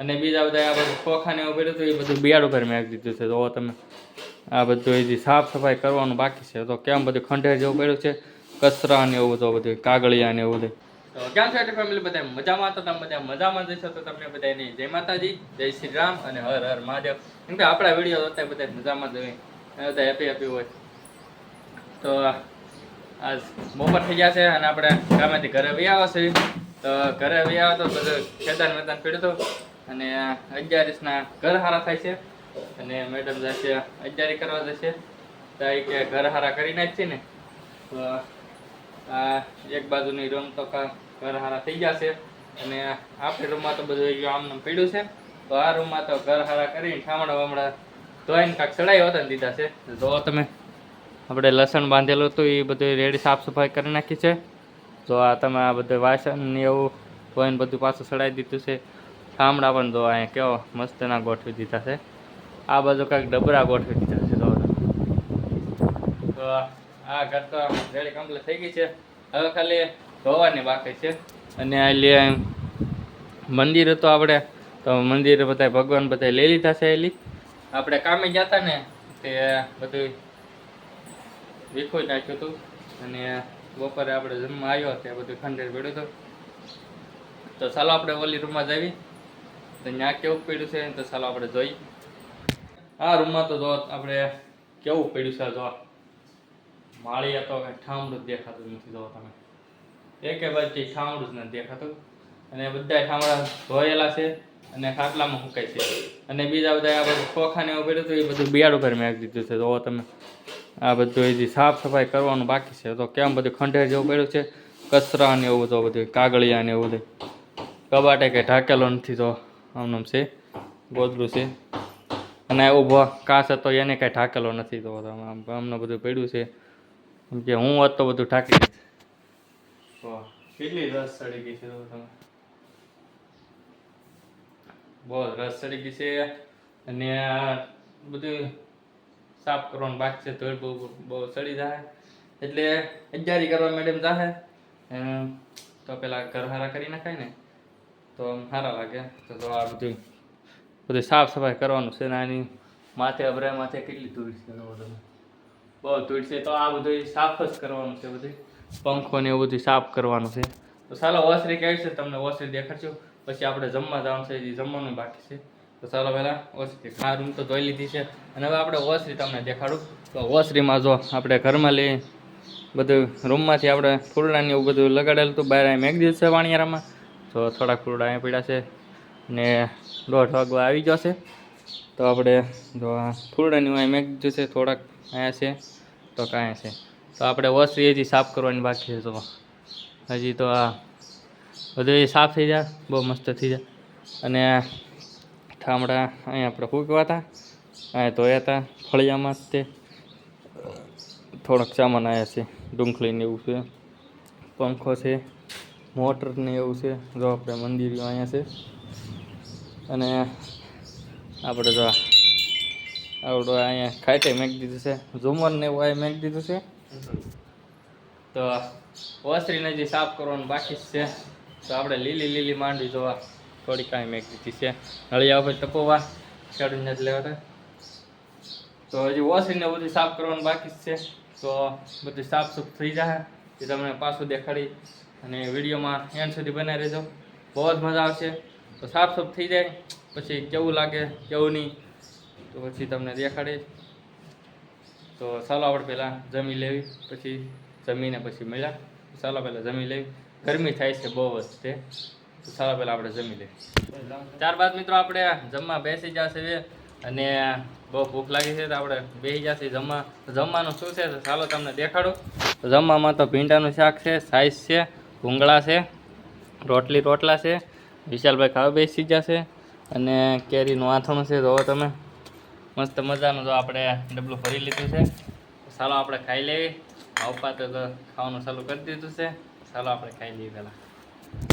અને બીજા બધા આ બધું ખોખાને એવું પડ્યું હતું, એ બધું બિયાડ ઉપર મેં દીધું છે. તો તમે આ બધું હજી સાફ સફાઈ કરવાનું બાકી છે. તો કેમ બધું ખંડેર જેવું પડ્યું છે? કચરા ને એવું બધું બધું, કાગળિયા ને એવું બધું. તો કેમ છો એટલે ફેમિલી બધા મજામાં? તો તમે બધા મજામાં જશો તો તમને એની જય માતાજી, જય શ્રી રામ અને હર હર મહાદેવ. કેમ કે આપણા વીડિયો અત્યારે બધા મજામાં જ બધા હેપી હેપી હોય. તો આજ બપોર થઈ ગયા છે અને આપણે ગામેથી ઘરે વહી આવ્યા છે તો ઘરે વહી આવ્યા તો બધું ખેતર મેદાન પીડ્યું હતું. અને અગિયારીસના ઘર હારા થાય છે. અને મેડમ જશે અગિયારી કરવા જશે. ત્યાં કે ઘર હારા કરી નાખશે ને. તો આ એક બાજુની રૂમ તો ઘર હારા થઈ છે અને આપણી રૂમમાં તો બધું એવું આમ નામ પડ્યું છે. તો આ રૂમમાં તો ઘર હારા કરીને ઠામણા વામણા ધોઈને કાંક ચડાઈ હોતા દીધા છે. જો તમે, આપણે લસણ બાંધેલું હતું, એ બધું રેડી સાફ સફાઈ કરી નાખી છે. તો આ તમે આ બધું વાસણ ને એવું ધોઈને બધું પાછું ચડાવી દીધું છે. ઠામડા પણ જો અહીંયા કેવો મસ્તના ગોઠવી દીધા છે. આ બાજુ કાંઈક ડબરા ગોઠવી દીધા છે જો તો આ ઘર તો રેડી કમ્પ્લીટ થઈ ગઈ છે. હવે ખાલી ધોવાની બાકી છે. અને આ લે મંદિર હતું આપણે તો મંદિર બધા ભગવાન બધા લઈ લીધા છે એલી. આપણે કામે ગયા હતા ને, તે બધું વિખોઈ નાખ્યું હતું. અને બપોરે આપણે જમવા આવ્યો તે બધું ખંડેર પડ્યું હતું. તો ચાલો આપણે ઓલી રૂમમાં જઈએ તો ત્યાં કેવું પડ્યું છે તો ચાલો આપણે જોઈ આ રૂમમાં તો જો આપણે કેવું પડ્યું છે જો. માળીએ તો કાંઈ ઠામડું જ દેખાતું નથી જો તમે. એકે બાજુથી ઠામડું જ નથી દેખાતું. અને બધા ઠામડા ધોયેલા છે અને ખાટલામાં સુકાય છે. અને બીજા બધા આ બધું ખોખાને એવું પડ્યું હતું એ બધું બિયાડ ઉપર મેં દીધું છે. જો તમે આ બધું હજી સાફ સફાઈ કરવાનું બાકી છે. તો કેમ બધું ખંડેર જેવું પડ્યું છે? કચરા ને એવું બધું બધું કાગળિયા ને એવું બધું. કબાટે કંઈ ઢાકેલો નથી તો આમનામ છે ગોદરું છે. અને ઊભો, કાસ હતો, એને કાંઈ ઠાકેલો નથી તો આમ આમને બધું પડ્યું છે. કેમ કે હું હોત તો બધું ઠાકી દઈશ. કેટલી રસ ચડી ગઈ છે તમે. બહુ રસ ચડી ગઈ છે. અને બધું સાફ કરવાનું બાકી છે, ધોળ બહુ બહુ ચડી જાય એટલે અગિયારી કરવા મેડમ જાહે. તો પેલા ઘર હારા કરી નાખાય ને. તો આમ સારા લાગે. તો આ બધું બધું સાફ સફાઈ કરવાનું છે ને આની માથે અભરાય માથે કેટલી તુલસી છે બધું. બહુ છે. તો આ બધું સાફ જ કરવાનું છે બધું. પંખો ને એવું બધું સાફ કરવાનું છે. તો ચાલો ઓસરી કેવી છે તમને ઓસરી દેખાડશું પછી આપણે જમવા જવાનું છે એ જમવાનું બાકી છે. તો ચાલો પહેલાં ઓસરી આ રૂમ તો ધોઈ લીધી છે. અને હવે આપણે ઓસરી તમને દેખાડું. તો ઓસરીમાં જો આપણે ઘરમાં લઈ બધું, રૂમમાંથી આપણે ફૂલડાની એવું બધું લગાડેલું હતું. બહાર મેઘ દિવસે વાણિયારામાં. તો થોડાક ફ્રૂટ અહીંયા પડ્યા છે ને દોઢ વાગવા આવી જશે તો આપણે જો આ ફૂલડાની અહીં મેઘ દિવસે થોડાક અહીંયા છે તો કાંઈ છે. તો આપણે ઓસરી હજી સાફ કરવાની બાકી છે તો હજી તો આ બધું એ સાફ થઈ જાય, બહુ મસ્ત થઈ જાય. અને ઠામડા અહીંયા આપણે ફૂંકવા હતા, અહીંયા ધોયા હતા ફળિયામાં તે. થોડોક સામાન આવ્યા છે ડુંખલીને એવું છે. પંખો છે. મોટર ને એવું છે. જો આપણે મંદિર અહીંયા છે. અને આપણે જો આવડો અહીંયા ખાટે મેક દીધું છે. ઝુમર ને એવું અહીંયા મેક દીધું છે. તો ઓસરીને જે સાફ કરવાનું બાકી છે. તો આપણે લીલી લીલી માંડવી જોવા થોડી કાંઈ મેક દીધી છે. નળિયા ઉપર તપોવા ચડું જ લેવા તો હજી ઓસરીને બધું સાફ કરવાનું બાકી છે. તો બધું સાફ સુફ થઈ જાય એ તમને પાછું દેખાડી અને વિડીયોમાં એન્ડ સુધી બનાવી રહેજો. બહુ જ મજા આવશે. તો સાફ સુફ થઈ જાય. પછી કેવું લાગે, કેવું નહીં, તો પછી તમને દેખાડીશ. તો ચાલો પહેલાં જમી લેવી, પછી જમીને પછી મળ્યા. ચાલો પહેલાં જમી લેવી. ગરમી થાય છે બહુ જ તે. તો ચાલો પહેલાં આપણે જમી લઈએ. ત્યારબાદ મિત્રો આપણે જમવા બેસી જશે અને બહુ ભૂખ લાગી છે તો આપણે બેસી જશે જમવા. જમવાનું શું છે તો ચાલો તમને દેખાડું. જમવામાં તો ભીંડાનું શાક છે સાઈઝ છે ભૂંગળા છે, રોટલી રોટલા છે, વિશાલભાઈ ખાવા બેસી જશે અને કેરીનું આથણું છે. જોવો તમે, મસ્ત મજાનું તો આપણે ડબલું ભરી લીધું છે. ચાલો આપણે ખાઈ લેવી આવપા તો ખાવાનું ચાલુ કરી દીધું છે. ચાલો આપણે ખાઈ લઈએ પહેલાં.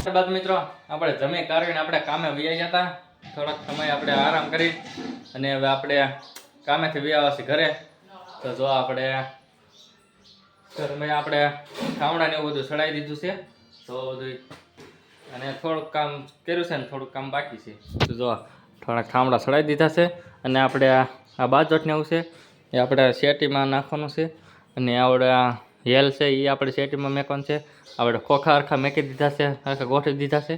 ત્યારબાદ મિત્રો, આપણે જમી કાઢીને આપણે કામે વ્યાઈ હતા. થોડાક સમય આપણે આરામ કરી અને હવે આપણે કામેથી વ્યાવા છીએ ઘરે. તો જો આપણે ઘરમાં આપણે ખાવડાને એવું બધું સડાઈ દીધું છે. તો બધું અને થોડુંક કામ કર્યું છે ને થોડુંક કામ બાકી છે. તો જો થોડા ખામડા સડાવી દીધા છે અને આપણે આ આ બાજોટને આવું છે. એ આપણે શેટીમાં નાખવાનું છે. અને આપણે આ હેલ છે એ આપણે શેટીમાં મેકવાનું છે. આપણે ખોખા આરખા મેકી દીધા છે અરખા ગોઠવી દીધા છે.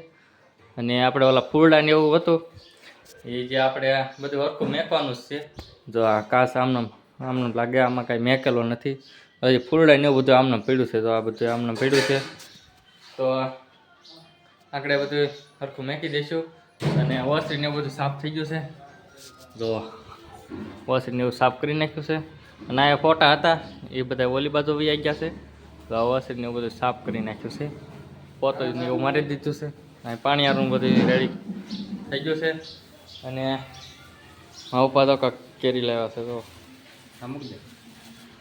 અને આપણે ઓલા ફૂલડા ને એવું હતું. એ જે આપણે બધું હરખું મેકવાનું જ છે. જો આ કાચ આમનો આમનો લાગે આમાં કાંઈ મેકેલો નથી. હજી ફૂરડા ને એવું બધું આમને પડ્યું છે. તો આ બધું આમને પીડ્યું છે. તો આપણે બધું સરખું મેકી દઈશું. અને વોશરીને એવું બધું સાફ થઈ ગયું છે. જો વોશરીને એવું સાફ કરી નાખ્યું છે. અને આ ફોટા હતા એ બધા ઓલી બાજુ બી આવી ગયા છે. તો આ વોશરીને એવું બધું સાફ કરી નાખ્યું છે. પોતો ને એવું મારી દીધું છે. અને આરું બધું રેડી થઈ ગયું છે. અને મારા પપ્પા તો કાંક કેરી લાવ્યા છે તો અમુક દે.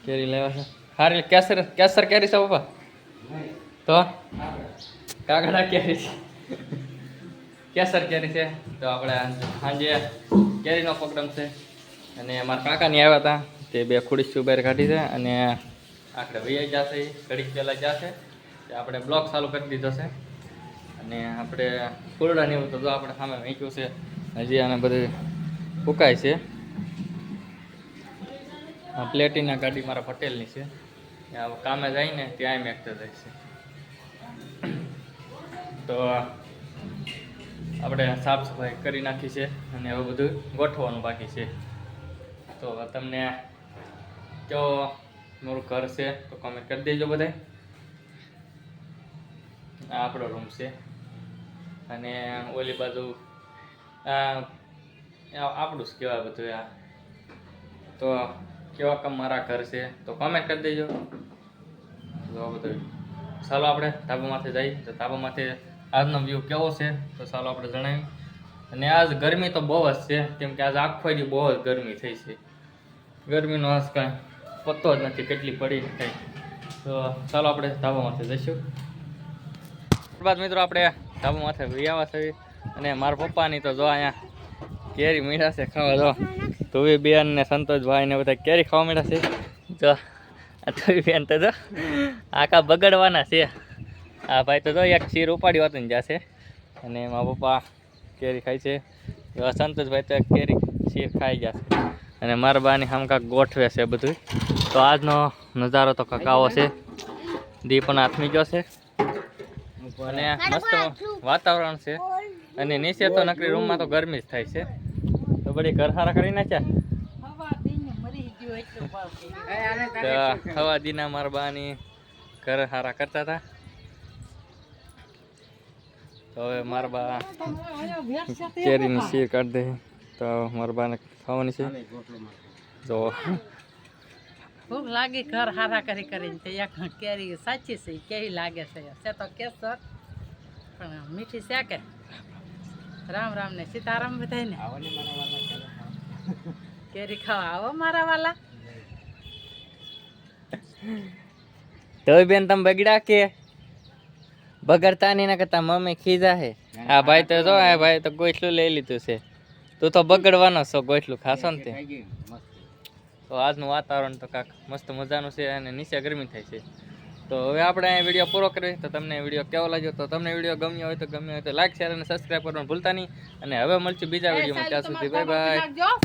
કેરી લાવ્યા છે. હારી કેસર કેસર કેરી છે પપ્પા? તો કાગડા કેરી છે? કેસર કેરી છે? તો આપણે સાંજે કેરીનો પ્રોગ્રામ છે. અને મારા કાકાની આવ્યા હતા. તે બે ખુડી બહાર કાઢી છે અને આખરે વૈયા જશે ઘડીક પહેલાં જશે. તે આપણે બ્લોક ચાલુ કરી દીધો છે. અને આપણે ફૂલડાની એવું તો આપણે સામે વેચ્યું છે. હજી આને બધું ફૂકાય છે. પ્લેટીના ગાડી મારા પટેલની છે. કામે જઈને ત્યાં ત્યાં મેકતા જાય છે. તો આપણે સાફ સફાઈ કરી નાખી છે અને હવે બધું ગોઠવવાનું બાકી છે. તો તમને કયો મારું ઘર છે તો કમેન્ટ કરી દેજો બધા આ આપણો રૂમ છે. અને ઓલી બાજુ આ આપણું જ કહેવાય બધું આ. તો કેવા કામ મારા ઘર છે તો કમેન્ટ કરી દેજો. તો બધું ચાલો આપણે ધાબામાંથી જઈએ. તો ધાબામાંથી આજનો વ્યૂ કેવો છે? તો ચાલો આપણે જણાવ્યું અને આજ ગરમી તો બહુ જ છે. કેમ કે આજ આખો દી બહુ જ ગરમી થઈ છે. ગરમીનો આજ કાંઈ પત્તો જ નથી, કેટલી પડી કંઈ. તો ચાલો આપણે ધાબામાંથી જઈશું. ત્યારબાદ મિત્રો આપણે ધાબા માથે વ્યાવા થઈ અને મારા પપ્પાની તો જો અહીંયા કેરી મીઠા છે ખાવા, જો. ધુવી બેન ને સંતોષભાઈ ને બધા કેરી ખાવા મીઠા છે. જો ધુવી બેન તો જો આખા બગડવાના છે. આ ભાઈ, તો એક શીર ઉપાડી હતું ને જશે. અને મારા પપ્પા કેરી ખાય છે. સંતોષભાઈ તો કેરી શીર ખાઈ જશે અને મારા બાની આમ કાંક ગોઠવે છે બધું તો આજનો નજારો તો કકાવો છે. દી પણ આથમી ગયો છે. અને મસ્ત વાતાવરણ છે. અને નીચે તો નકરી રૂમમાં તો ગરમી જ થાય છે. તો બધી ઘર હારા કરી નાખ્યા? હવા દીના મારા બાની ઘર હારા કરતા હતા. તો હવે મારા બા કેરીની શીર કાઢી દે. તો મારા બાને ખાવાની છે. જો ભૂખ લાગી ઘર હારા કરી કરીને તે એક કેરી સાચી છે કેવી લાગે છે? છે તો કેસર પણ મીઠી છે કે? રામ રામ ને સીતારામ બધાને કેરી ખાવા આવો મારા વાલા. તો બેન તમે બગડ્યા કે? બગડતા નહીં ના કરતા મમ્મી ખીજા હે. આ ભાઈ તો જો આ ભાઈ તો ગોઠલું લઈ લીધું છે. તું તો બગડવાનો છો ગોઠલું ખાશો ને તે. તો આજનું વાતાવરણ તો કાંક મસ્ત મજાનું છે અને નીચે ગરમી થાય છે. તો હવે આપણે અહીંયા વીડિયો પૂરો કરીએ તો તમને વીડિયો કેવો લાગ્યો? તો તમને વીડિયો ગમ્યો હોય તો ગમ્યો હોય તો લાઈક શેર અને સબસ્ક્રાઈબ કરવાનું ભૂલતા નહીં. અને હવે મળશું બીજા વિડીયોમાં. ત્યાં સુધી બાય બાય